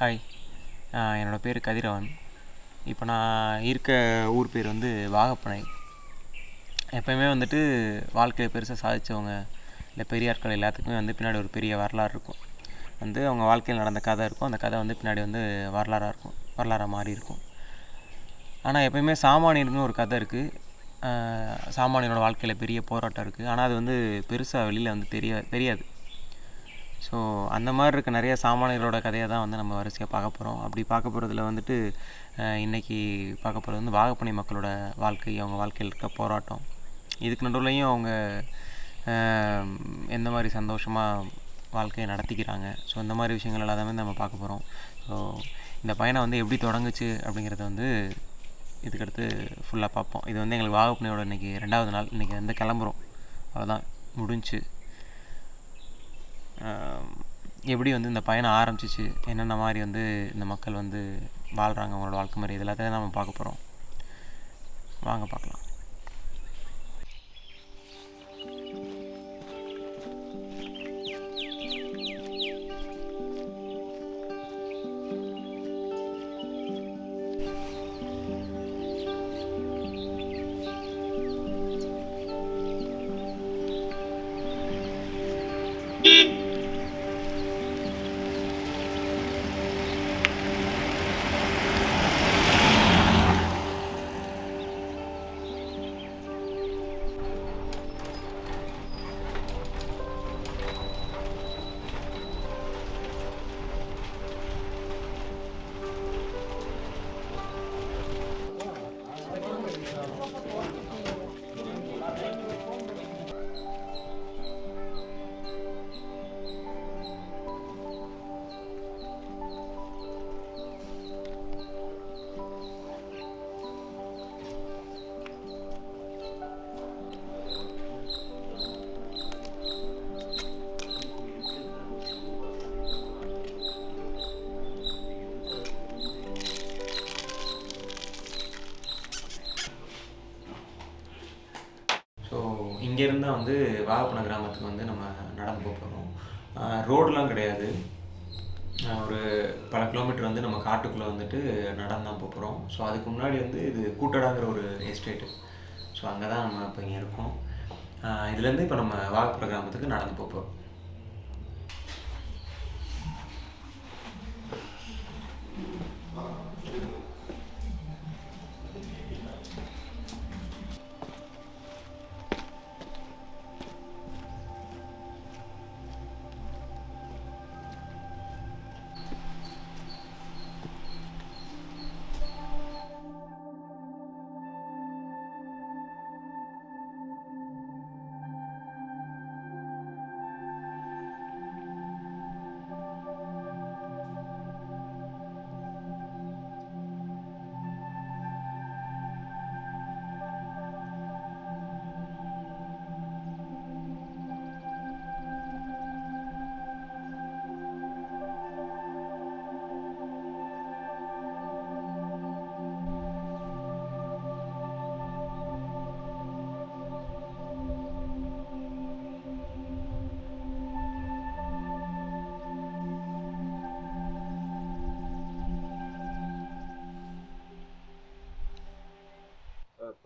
Hi என்னோடய பேர் கதிரவன். இப்போ நான் இருக்க ஊர் பேர் வந்து வாகப்பனை. எப்போயுமே வந்துட்டு வாழ்க்கையில் பெருசாக சாதித்தவங்க இல்லை பெரியாட்கள் எல்லாத்துக்குமே வந்து பின்னாடி ஒரு பெரிய வரலாறு இருக்கும். வந்து அவங்க வாழ்க்கையில் நடந்த கதை இருக்கும். அந்த கதை வந்து பின்னாடி வந்து வரலாறாக இருக்கும். வரலாறாக மாறி இருக்கும். ஆனால் எப்போயுமே சாமானியனுக்குன்னு ஒரு கதை இருக்குது சாமானியனோட வாழ்க்கையில் பெரிய போராட்டம் இருக்குது ஆனால் அது வந்து பெருசாக வெளியில் வந்து தெரிய தெரியாது. ஸோ அந்த மாதிரி இருக்க நிறைய சாமானியர்களோட கதையை தான் வந்து நம்ம வரிசையாக பார்க்க போகிறோம் அப்படி பார்க்க போகிறதுல வந்துட்டு இன்றைக்கி பார்க்க போகிறது வந்து வாகப்பணி மக்களோட வாழ்க்கை அவங்க வாழ்க்கையில் இருக்க போராட்டம். இதுக்கு நடுவுலையும் அவங்க எந்த மாதிரி சந்தோஷமாக வாழ்க்கையை நடத்திக்கிறாங்க. ஸோ இந்த மாதிரி விஷயங்கள் எல்லாமே நம்ம பார்க்க போகிறோம் ஸோ இந்த பயணம் வந்து எப்படி தொடங்குச்சு அப்படிங்கிறத வந்து இதுக்கடுத்து ஃபுல்லாக பார்ப்போம். இது வந்து எங்களுக்கு வாகப்பணியோட இன்றைக்கி ரெண்டாவது நாள். இன்றைக்கி வந்து கிளம்புறோம். அவ்வளோதான் முடிஞ்சுச்சு. எப்படி வந்து இந்த பயணம் ஆரம்பிச்சிச்சு என்னென்ன மாதிரி வந்து இந்த மக்கள் வந்து வாழ்கிறாங்க அவங்களோட வாழ்க்கை முறை இது எல்லாத்தையும் நம்ம பார்க்க போகிறோம் வாங்க பார்க்கலாம். இங்கேருந்து தான் வந்து வாகப்பன கிராமத்துக்கு வந்து நம்ம நடந்து போக போகிறோம் ரோடெலாம் கிடையாது. ஒரு பல கிலோமீட்டர் வந்து நம்ம காட்டுக்குள்ளே வந்துட்டு நடந்து தான் போக போகிறோம் ஸோ அதுக்கு முன்னாடி வந்து இது கூட்டடாங்கிற ஒரு எஸ்டேட்டு ஸோ அங்கே தான் நம்ம இப்போ இங்கே இருக்கோம். இதுலேருந்து இப்போ நம்ம வாகப்பன கிராமத்துக்கு நடந்து போக போகிறோம்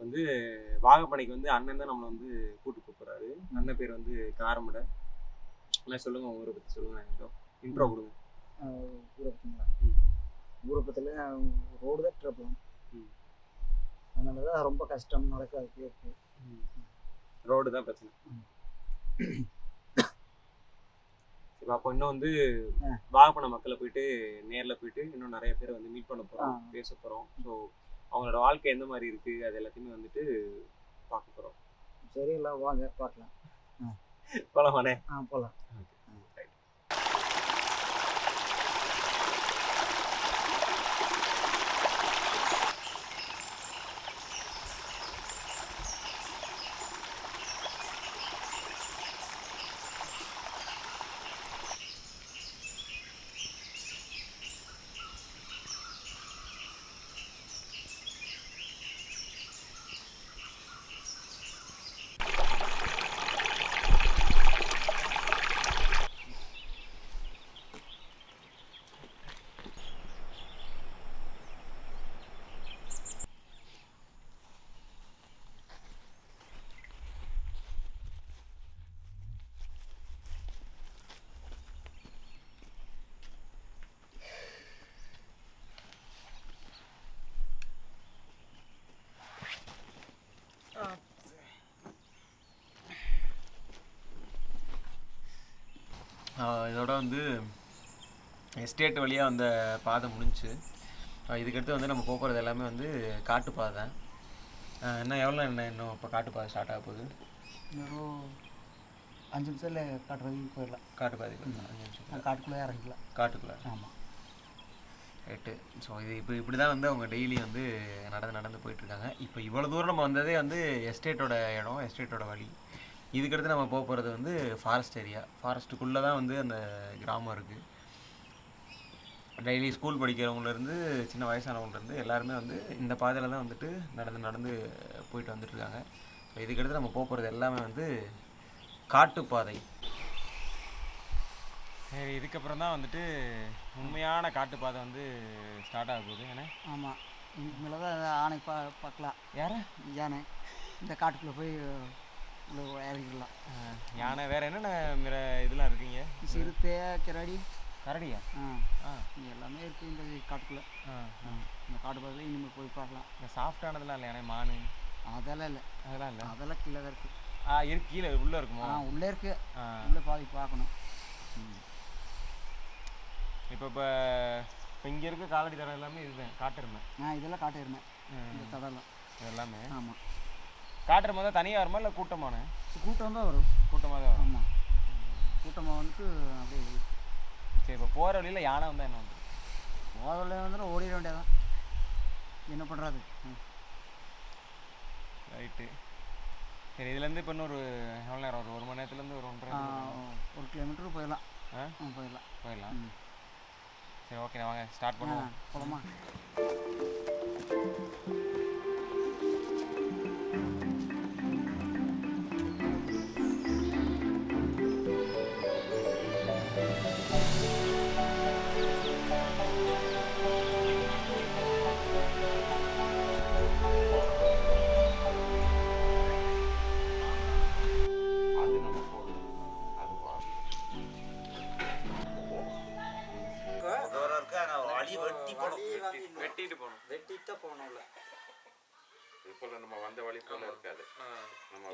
வந்து வாகப்பனைக்கு வந்து அண்ணன் தான் நம்மளை வந்து கூட்டு போக போகிறாரு அண்ணன் பேர் வந்து காரமடை. சொல்லுங்கள் உங்க ஊரை பற்றி சொல்லுங்கள் இன்ட்ரோ கொடுங்க. ஊரப்பத்துங்களா ம். ஊரப்பத்தில் ரோடு தான் ட்ரபிளும் ம். அதனால தான் ரொம்ப கஷ்டம் நடக்கிறதுக்கு இருக்கு. ரோடு தான் பிரச்சனை. இப்போ அப்போ இன்னும் வந்து ஆ. வாகப்பன மக்களை போயிட்டு நேரில் போயிட்டு இன்னும் நிறைய பேரை வந்து மீட் பண்ண போகிறோம். பேச போகிறோம் ஸோ அவங்களோட வாழ்க்கை எந்த மாதிரி இருக்குது அது எல்லாத்தையுமே வந்துட்டு பார்க்க போகிறோம் சரி எல்லாம் வாங்க பார்க்கலாம். போலாமாண்ணே? ஆ போகலாம் இதோட வந்து எஸ்டேட் வழியாக வந்த பாதை முடிஞ்சுச்சு ஆஹ் இதுக்கடுத்து வந்து நம்ம போகிறது எல்லாமே வந்து காட்டு பாதை இன்னும் எவ்வளோ என்ன இன்னும் இப்போ காட்டு பாதை ஸ்டார்ட் ஆக போகுது அஞ்சு நிமிஷத்தில் காட்டு வரைக்கும் போயிடலாம். காட்டு பாதைக்கு அஞ்சு நிமிஷம் காட்டுக்குள்ளே இறங்கிக்கலாம் காட்டுக்குள்ளே. ஆமாம் ரைட்டு ஸோ இது இப்போ இப்படி தான் வந்து அவங்க டெய்லி வந்து நடந்து நடந்து போயிட்டுருக்காங்க இப்போ இவ்வளோ தூரம் நம்ம வந்ததே வந்து எஸ்டேட்டோட இடம் எஸ்டேட்டோட வழி. இதுக்கடுத்து நம்ம போக போகிறது வந்து ஃபாரஸ்ட் ஏரியா ஃபாரஸ்ட்டுக்குள்ளே தான் வந்து அந்த கிராமம் இருக்குது டெய்லி ஸ்கூல் படிக்கிறவங்கலேருந்து சின்ன வயசானவங்கலேருந்து எல்லாருமே வந்து இந்த பாதையில் தான் வந்துட்டு நடந்து நடந்து போயிட்டு வந்துட்டுருக்காங்க. ஸோ இதுக்கடுத்து நம்ம போக போகிறது எல்லாமே வந்து காட்டுப்பாதை. சரி இதுக்கப்புறம் தான் வந்துட்டு உண்மையான காட்டுப்பாதை வந்து ஸ்டார்ட் ஆக போகுது. ஏன்னா ஆமாம் இதுக்கு மேலே தான் ஆணை பா பார்க்கலாம். யார? யானை. இந்த காட்டுக்குள்ளே போய் இறங்கிடலாம் யானை வேற என்னென்ன மிர இதெல்லாம் இருக்கீங்க? சிறுத்தை கிராடி. கரடியா? ஆ. எல்லாமே இருக்குது இந்த காட்டுக்குள்ளே. ஆ இந்த காட்டு பாதையில் இனிமேல் போய் பார்க்கலாம். இந்த சாஃப்டானதெல்லாம் இல்லை யானை மானு? அதெல்லாம் இல்லை. அதெல்லாம் இல்லை? அதெல்லாம் கீழே தான் இருக்குது ஆ இருக்கு கீழே உள்ளே இருக்குமோ? ஆ உள்ளே இருக்குது உள்ளே பாதி பார்க்கணும். இப்போ இப்போ இப்போ இங்கே இருக்க காலடி தரம் எல்லாமே இதுதான் காட்டெருமை. ஆ இதெல்லாம் காட்டு எருமை இந்த தடலாம் இது எல்லாமே ஆமாம் காட்டெருமை தான் தனியாக வருமா இல்லை கூட்டமான கூட்டம் தான் வரும். கூட்டமாக தான் வரும். ஆமாம் கூட்டமாக வந்துட்டு அப்படியே சரி இப்போ போகிற வழியில் யானை வந்தால் என்ன வந்து ஓதல வந்துட்டு ஓடிட வேண்டியதான் என்ன பண்ணுறது ரைட்டு. சரி இதுலேருந்து இப்போ இன்னொரு எவ்வளோ நேரம் ஒரு ஒரு மணி நேரத்துலேருந்து ஒரு ஒன்றரை ஒரு கிலோமீட்டர் போயிடலாம். ஆ? போயிடலாம். போயிடலாம். சரி ஓகே வாங்க. ஸ்டார்ட் பண்ணுவோம். போகலாமா வெட்டிட்டு போகணும். வெட்டிட்டு போகணும்ல. இப்போ நம்ம வந்த வழி போல இருக்காது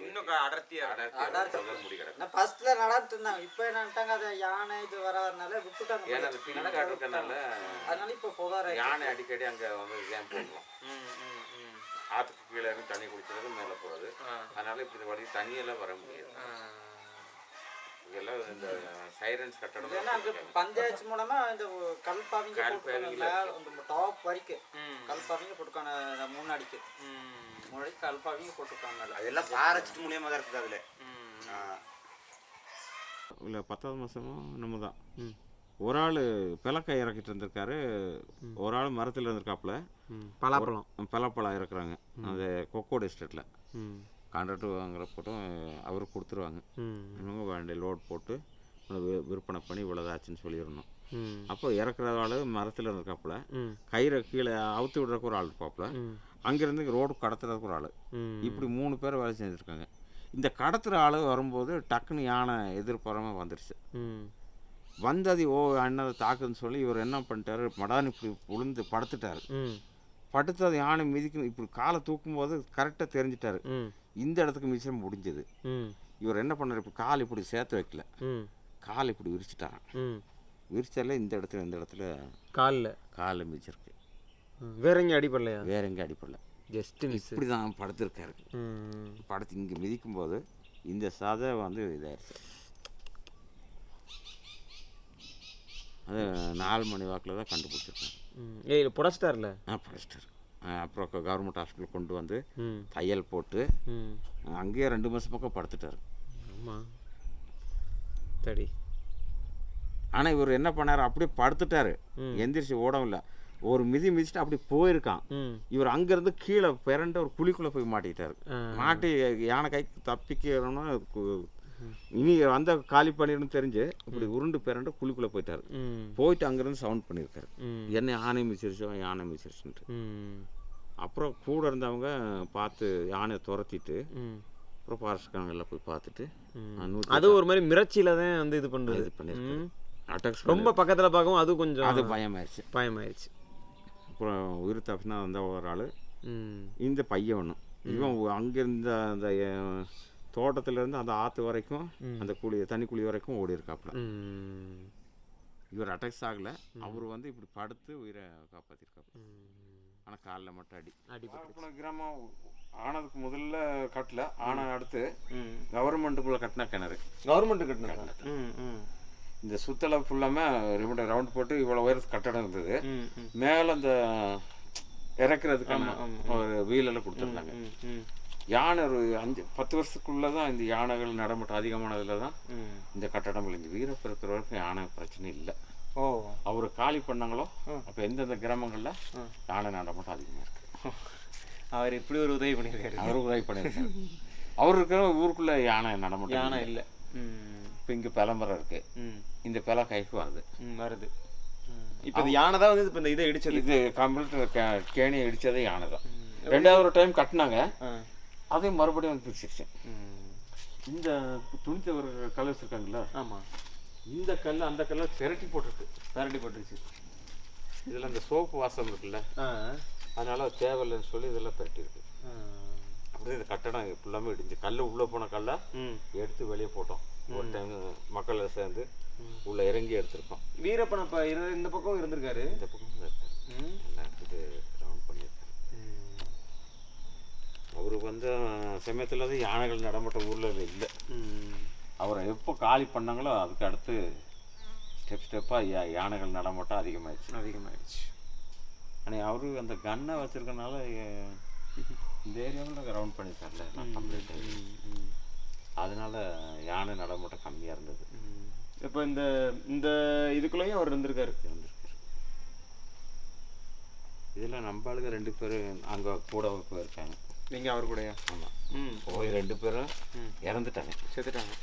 இன்னும் அடர்த்தியாக அடர்த்தி. முடி கிடக்கும் நான் ஃபர்ஸ்ட்ல இருந்தாங்க இப்போ என்னட்டாங்க அது யானை இது வராதனால விட்டுட்டாங்க. ஏன்னா அது அதனால இப்போ புகார யானை அடிக்கடி அங்கே வந்து கேம் போடலாம் ம் ம் ம். ஆற்றுக்கு கீழே இருந்து தண்ணி குடிக்கிறது மேலே போகுது. அதனால இப்படி இந்த வழி தண்ணியெல்லாம் வர முடியாது. இந்த சைரன்ஸ் கட்டடம் ஏன்னா அந்த பஞ்சாயத்து மூலமா இந்த கல்பாவிங்க கல்பாவிங்க போட்டுருக்காங்க அந்த டாப் வரைக்கும். கல்பாவிங்க போட்டுருக்காங்க முன்னாடிக்கு. முன்னாடி கல்பாவிங்க போட்டிருக்காங்க அதெல்லாம் பாரச்சிட்டு மூலியமாக தான் இருக்குது அதில். இல்லை பத்தாவது மாதமும் நம்ம தான். ஒரு ஆள் பிளக்கை இறக்கிட்டு இருந்திருக்காரு. ஒரு ஆள் மரத்தில் இருந்திருக்காப்புல. பலாப்பழம். பலாப்பழம் இறக்குறாங்க. அந்த கொக்கோடு எஸ்டேட்டில் கான்ட்ராக்ட் வாங்குற போட்டும் அவருக்கு கொடுத்துருவாங்க. இவங்க வண்டி லோட் போட்டு விற்பனை பண்ணி இவ்வளோதாச்சுன்னு சொல்லிடணும். அப்போ இறக்குற ஆள் மரத்தில் இருக்காப்புல கயிறை கீழே அவுத்து விடுறக்கு ஒரு ஆள் இருப்பாப்புல. அங்கேருந்து ரோடு கடத்துறதுக்கு ஒரு ஆள். இப்படி மூணு பேர் வேலை செஞ்சுருக்காங்க. இந்த கடத்துகிற ஆள் வரும்போது டக்குன்னு யானை எதிர்ப்புறமாக வந்துடுச்சு வந்தது ஓ அண்ணதை தாக்குன்னு சொல்லி இவர் என்ன பண்ணிட்டாரு? மடான் இப்படி உளுந்து படுத்துட்டாரு. படுத்து அது யானை மிதிக்கணும். இப்படி காலை தூக்கும்போது கரெக்டாக தெரிஞ்சிட்டாரு. இந்த இடத்துக்கு மிச்சம் முடிஞ்சது. இவர் என்ன பண்ணார்? இப்படி கால் இப்படி சேர்த்து வைக்கல. கால் இப்படி விரிச்சிட்டாரான் விரிச்சால இந்த இடத்துல இந்த இடத்துல காலில்? கால் மிதிச்சிருக்கு. வேற எங்கேயும் அடிப்படலையா வேற எங்கே அடிப்படல ஜஸ்ட் இப்படி தான் படுத்திருக்காரு. படுத்து இங்கே மிதிக்கும்போது இந்த சதை வந்து இதாயிருச்சு. அது நாலு மணி வாக்கில் தான் கண்டுபிடிச்சிருக்காங்க ஏய் புடச்சிட்டார்ல ஆ படிச்சிட்டாரு அப்புறம் கவர்மெண்ட் ஹாஸ்பிட்டல் கொண்டு வந்து தையல் போட்டு அங்கேயே ரெண்டு மாதம் பக்கம் படுத்துட்டாரு. ஆமாம் ஆனால் இவர் என்ன பண்ணார்? அப்படியே படுத்துட்டாரு. எந்திரிச்சு ஓடவும் இல்லை ஒரு மிதி மிதிச்சுட்டு அப்படி போயிருக்கான். இவர் அங்கேருந்து கீழே பிறண்ட ஒரு குழிக்குள்ளே போய் மாட்டிக்கிட்டாரு. மாட்டி யானை கைக்கு தப்பிக்கணும்னா கு- இனி வந்த காலி பண்ணிடணும்னு தெரிஞ்சு இப்படி உருண்டு பிறண்டு குழிக்குள்ளே போயிட்டாரு. போயிட்டு அங்கேருந்து சவுண்ட் பண்ணியிருக்காரு. என்ன யானை மிதிச்சிருச்சோ யானை மிதிச்சிருச்சுன்ட்டு. ம். அப்புறம் கூட இருந்தவங்க பார்த்து யானையை துரத்திட்டு அப்புறம் ஃபாரஸ்ட்காரங்க எல்லாம் போய் பார்த்துட்டு அது ஒரு மாதிரி மிரட்சியில தான் வந்து இது பண்ணுறது இது. அட்டாக்ஸ் ரொம்ப பக்கத்தில் பார்க்கவும் அது கொஞ்சம் அது பயமாயிருச்சு. பயமாயிருச்சு. அப்புறம் உயிர் தப்பினா வந்த ஒரு ஆள். இந்த பையன் ஒன்று இவன் அங்கே இருந்த அந்த தோட்டத்திலேருந்து அந்த ஆற்று வரைக்கும் அந்த குழி தண்ணி குழி வரைக்கும் ஓடி இருக்காப்புல. ம். இவர் அட்டாக்ஸ் ஆகலை. அவர் வந்து இப்படி படுத்து உயிரை காப்பாற்றிருக்காப்புல ஆனால் காலில் மட்டும் அடி. அடிபட்டு கிராமம் ஆனதுக்கு முதல்ல கட்டல. ஆன அடுத்து ம். கவர்மெண்ட்டுக்குள்ளே கட்டின கிணறு. கவர்மெண்ட் கட்டினாங்க ம் ம். இந்த சுத்தலை ஃபுல்லாமே ரிமோட் ரவுண்ட் போட்டு இவ்வளோ உயரத்து கட்டடம் இருந்தது. மேலே அந்த இறக்குறதுக்கான. ஒரு வீலெல்லாம் கொடுத்துருந்தாங்க. ம் ம். யானை ஒரு அஞ்சு பத்து வருஷத்துக்குள்ளே தான் இந்த யானைகள் நடமாட்டம் அதிகமானதில் தான் இந்த கட்டடம் விழுந்து. வீரப்ப இருக்கிற வரைக்கும் யானை பிரச்சனை இல்லை. ஓ. அவர் காலி பண்ணாங்களோ. அப்போ எந்தெந்த கிராமங்களில். யானை நடமாட்டம் அதிகமாக இருக்குது அவர் இப்படி ஒரு உதவி பண்ணியிருக்காரு. அவர் உதவி பண்ணியிருக்காரு. அவர் இருக்கிற ஊருக்குள்ளே யானை நடமாட்டம் யானை இல்லை. இப்போ இங்கே பிளம்பரம் இருக்குது இந்த பிள கைக்கு வருது. வருது. இப்போ இந்த யானை தான் வந்து இப்போ இந்த இதை இடிச்சது. இது கம்ப்யூட்டர் கேணியை இடித்ததே யானை தான். ரெண்டாவது ஒரு டைம் கட்டினாங்க. அதையும் மறுபடியும் வந்து பிரிச்சிருச்சு ம். இந்த துணி தவறு கல் வச்சுருக்காங்களா? ஆமாம் இந்த கல் அந்த கல்லை திரட்டி போட்டிருக்கு. பரண்டி போட்டுருச்சு. இதில் அந்த சோப்பு வாசம் இருக்குல்ல? அதனால அது தேவையில்லைன்னு சொல்லி இதெல்லாம் திரட்டியிருக்கு. அப்படியே இந்த கட்டடம் ஃபுல்லாமே இடிஞ்சு கல் உள்ளே போன கல்லை ம். எடுத்து வெளியே போட்டோம். ஒரு டைம் மக்கள் சேர்ந்து உள்ளே இறங்கி எடுத்திருக்கோம். வீரப்பன் அப்போ இந்த பக்கம் இருந்திருக்காரு. இந்த பக்கம் இருக்காரு. ம் எல்லாம் எடுத்துட்டு ரவுண்ட் பண்ணியிருக்காரு அவருக்கு வந்து சமயத்தில் தான் யானைகள் நடமாட்ட ஊரில் இல்லை. அவரை எப்போ காலி பண்ணாங்களோ அதுக்கு அடுத்து ஸ்டெப் ஸ்டெப்பாக யா யானைகள் நடமாட்டம் அதிகமாகிடுச்சு அதிகமாகிடுச்சு ஆனால் அவரு அந்த கன்னை வச்சுருக்கனால இந்த ஏரியாவில் ரவுண்ட் பண்ணியிருக்காருல்ல நான் கம்ப்ளீட் அதனால யானை நடமாட்டம் கம்மியாக இருந்தது. இப்போ இந்த இந்த இதுக்குள்ளேயும் அவர் இருந்திருக்காரு. இருந்திருக்காரு. இதில் நம்ம ஆளுங்க ரெண்டு பேர் அங்கே கூட போயிருக்காங்க. நீங்கள் அவர் கூடயா? ஆமாம் ம். போய் ரெண்டு பேரும் ம். இறந்துட்டாங்க. செத்துட்டாங்க.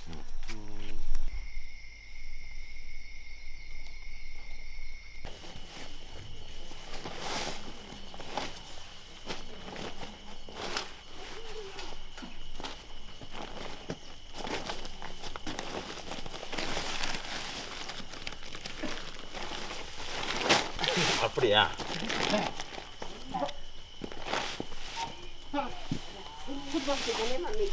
அப்படியா? ความสุขในแม่มันนี่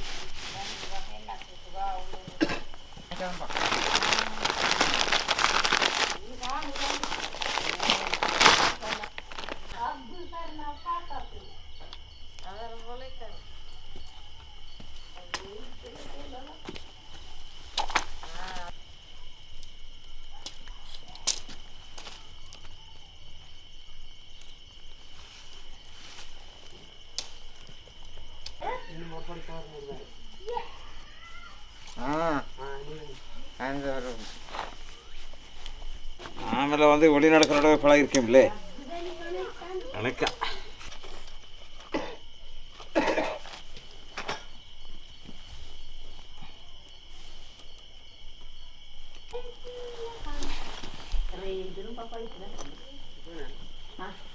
ஆமல வந்து வெளிநாடுகளோட பழகிருக்கேன்ல வணக்கம் Huh?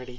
ready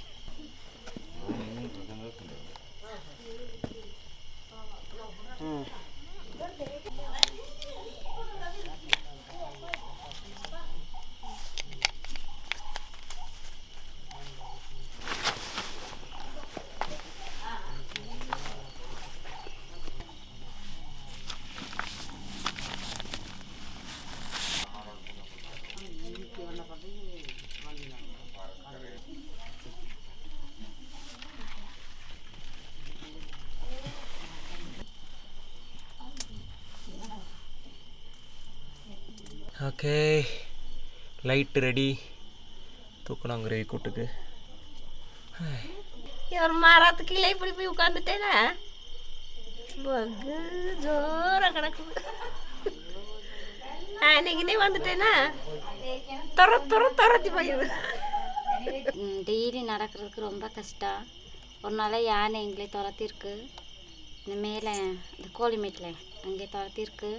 okay. Light ready. தூக்கலாம் கிரேவி கூட்டுக்கு. ஒரு மரத்துக்கு கீழே இப்படி போய் உட்காந்துட்டேனா பகு ஜோரா கிடக்குது அன்னைக்குனே வந்துட்டேனா? துற துற துரத்தி போயிடுது டெய்லி நடக்கிறதுக்கு ரொம்ப கஷ்டம். ஒரு நாள் யானை எங்களே துரத்திருக்கு இந்த மேலே இந்த கோழிமேட்டில் அங்கே துரத்திருக்கு